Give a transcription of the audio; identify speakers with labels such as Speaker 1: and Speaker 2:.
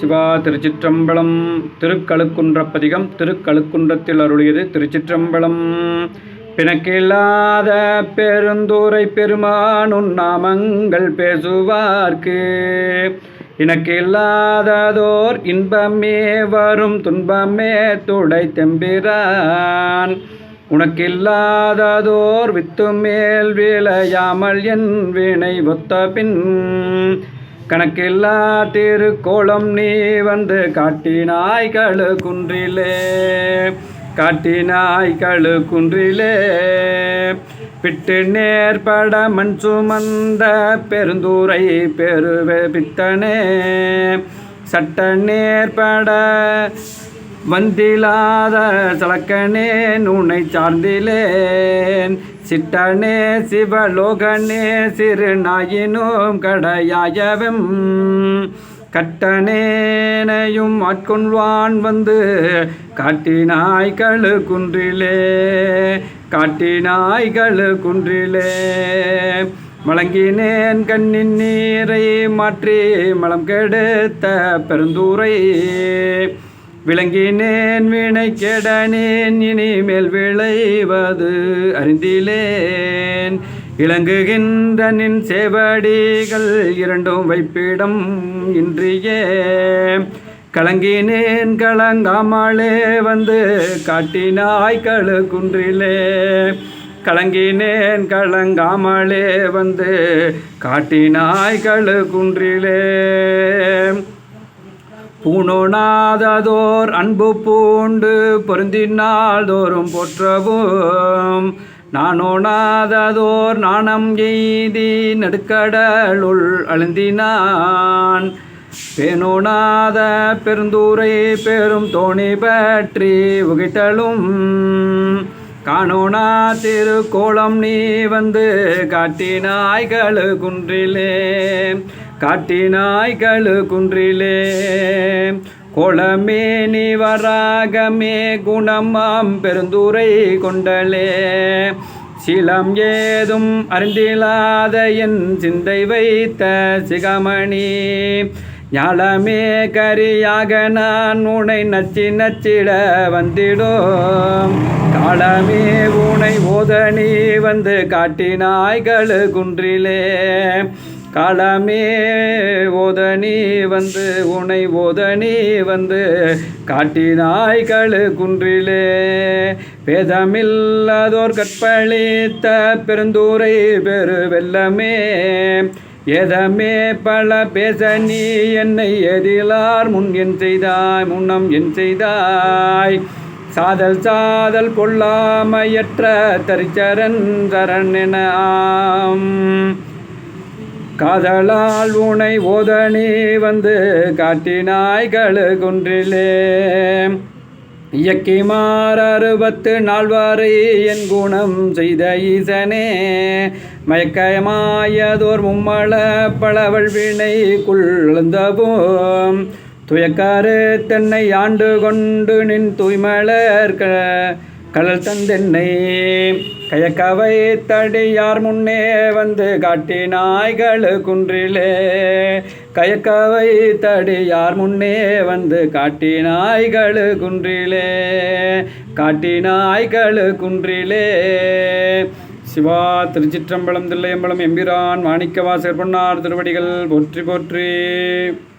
Speaker 1: சிவா திருச்சிற்றம்பலம் திருக்கழுக்குன்றப்பதிகம் திருக்கழுக்குன்றத்தில் அருளியது திருச்சிற்றம்பலம். பிணக்கில்லாத பெருந்தூரை பெருமானுன் நாமங்கள் பேசுவார்க்கு. இனக்கில்லாததோர் இன்பமே வரும் துன்பமே துடை தெம்பிரான். உனக்கில்லாததோர் வித்து மேல் விளையாமல் என் வினை ஒத்த பின் கணக்கில்லா திருக்கோளம் நீ வந்து காட்டினாய் கழு குன்றிலே. காட்டினாய் கழு குன்றிலே. பிட்டு நேர்பட மண் சுமந்த பெருந்தூரை பெருவே பித்தனே. சட்ட நேர்பட வந்திலாத சலக்கனே நுனை சார்ந்திலேன் சிட்டனே சிவலோகனே சிறுநாயினும் கடையாயவம். கட்டனேனையும் ஆட்கொள்வான் வந்து காட்டினாய்களு குன்றிலே காட்டினாய்களு குன்றிலே மலங்கினேன் கண்ணின் நீரை மாற்றி மலம் கெடுத்த பெருந்தூரை. விளங்கினேன் வினை கெடனேன் இனிமேல் விளைவது அறிந்திலேன். இளங்குகின்ற நின் சேவடிகள் இரண்டும் வைப்பிடம் இன்றியே. கலங்கினேன் கலங்காமலே வந்து காட்டினாய் கழு குன்றிலே கலங்கினேன் கலங்காமலே வந்து காட்டினாய் கழு குன்றிலே பூணோனாததோர் அன்பு பூண்டு பொருந்தினால் தோறும் போற்றவும். நானோணாததோர் நாணம் எய்தி நடுக்கடலுள் அழுந்தினான். பேணோனாத பெருந்தூரை பெரும் தோணி பற்றி உகிட்டலும். காணோனா திருக்கோளம் நீ வந்து காட்டினாய்களு குன்றிலே. காட்டினாய்களு குன்றிலே. குளமே நீ வராகமே குணமாம் பெருந்துரை கொண்டலே. சிலம் ஏதும் அறிந்திலாத என் சிந்தை வைத்த சிகமணி. ஞாலமே கரியாக நான் உனை நச்சி நச்சிட வந்திடும். காலமே உனை ஓதனி வந்து காட்டினாய்களு குன்றிலே. காலமே ஓதனி வந்து உனை ஓதனி வந்து காட்டினாய்களு குன்றிலே. பேதமில்லாதோர் கற்பழித்த பெருந்தூரை பெரு வெள்ளமே ஏதமே பல பேச நீ என்னை எதிலார் முன் என் செய்தாய் முன்னம் என் செய்தாய். சாதல் சாதல் பொல்லாமையற்ற தரிச்சரன் சரண் என ஆம். காதலால் உனை ஓதனி வந்து காட்டினாய்களு குன்றிலே. இயக்கிமார் அறுபத்து நால்வரை என் குணம் செய்த ஈசனே. மயக்கமாயதோர் மும்மள பளவள் வினைக்குள்ளந்தவும் துயக்காறு தென்னை ஆண்டு கொண்டு நின் தூய்மலர்க கடல் தந்தென்னை. கயக்கவை தடியார் முன்னே வந்து காட்டி நாய்கள் குன்றிலே. கயக்கவை தடியார் முன்னே வந்து காட்டி நாய்கள் குன்றிலே. காட்டி நாய்கள் குன்றிலே. சிவா திருச்சிற்றம்பலம் தில்லையம்பலம் எம்பிரான் மாணிக்கவாசர் பொன்னார் திருவடிகள் போற்றி போற்றி.